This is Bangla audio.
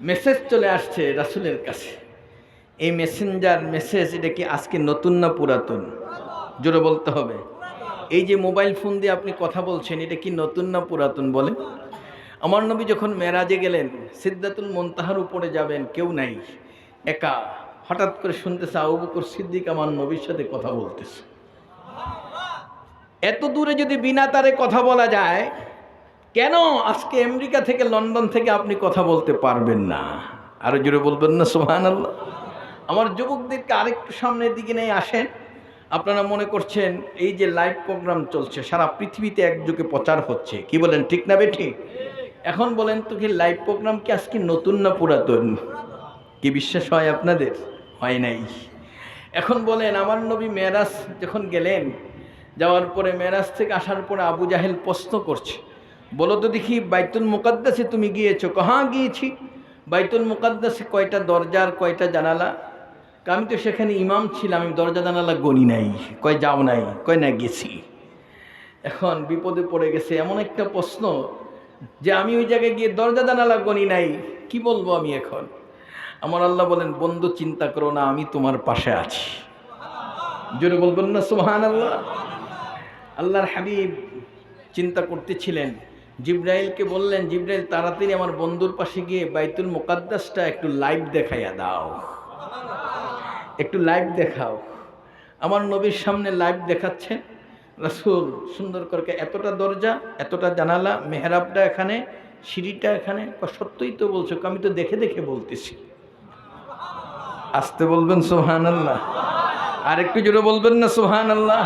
মেসেজ চলে আসছে রাসুলের কাছে। এই মেসেঞ্জার মেসেজ এটা কি আজকে নতুন না পুরাতন? জোরে বলতে হবে। এই যে মোবাইল ফোন দিয়ে আপনি কথা বলছেন, এটা কি নতুন না পুরাতন বলেন? আমার নবী যখন মেরাজে গেলেন, সিদ্ধাতুল মন্তাহার উপরে যাবেন, কেউ নাই, একা। হঠাৎ করে শুনতেছে আবু বকর সিদ্দিক আমার নবীর সাথে কথা বলতেছে। এত দূরে যদি বিনা তারে কথা বলা যায় কেন আজকে আমেরিকা থেকে লন্ডন থেকে আপনি কথা বলতে পারবেন না? আরও জোরে বলবেন না সোহান আল্লাহ আমার যুবকদেরকে আরেকটু সামনের দিকে নিয়ে আসেন। আপনারা মনে করছেন এই যে লাইভ প্রোগ্রাম চলছে, সারা পৃথিবীতে একযোগে প্রচার হচ্ছে। কি বলেন, ঠিক না বেঠি? এখন বলেন তো কি লাইভ প্রোগ্রাম কি আজকে নতুন না পুরাতন? কি বিশ্বাস হয় আপনাদের? হয় নাই। এখন বলেন, আমার নবী মেরাজ যখন গেলেন, যাওয়ার পরে মেরাজ থেকে আসার পরে আবু জাহেল প্রশ্ন করছে বলো তো দেখি, বাইতুল মুকাদ্দাসে তুমি গিয়েছো, কহা গিয়েছি? বাইতুল মুকাদ্দাসে কয়টা দরজার কয়টা জানালা? আমি তো সেখানে ইমাম ছিলাম, আমি দরজা জানালা গনি নাই, কয় যাও নাই, কয় না গেছি। এখন বিপদে পড়ে গেছে, এমন একটা প্রশ্ন যে আমি ওই জায়গায় গিয়ে দরজা জানালা গনি নাই, কি বলব আমি এখন? আমার আল্লাহ বলেন, বন্ধু, চিন্তা করো না, আমি তোমার পাশে আছি। জোরে বলবেন না সোহান আল্লাহ আল্লাহর হাবিব চিন্তা করতেছিলেন জিব্রাইলকে বললেন, জিব্রাইল, তাড়াতাড়ি আমার বন্ধুর পাশে গিয়ে বাইতুল মোকাদ্দাসটা একটু লাইভ দেখাইয়া দাও। একটু লাইভ দেখাও। আমার নবীর সামনে লাইভ দেখাচ্ছেন। রাসুল, সুন্দর করে এতটা দরজা, এতটা জানালা, মেহরাবটা এখানে, সিঁড়িটা এখানে সত্যই তো বলছো, আমি তো দেখে দেখে বলতেছি। আসতে বলবেন সোহান আল্লাহ আর একটু জোরে বলবেন না সোহান আল্লাহ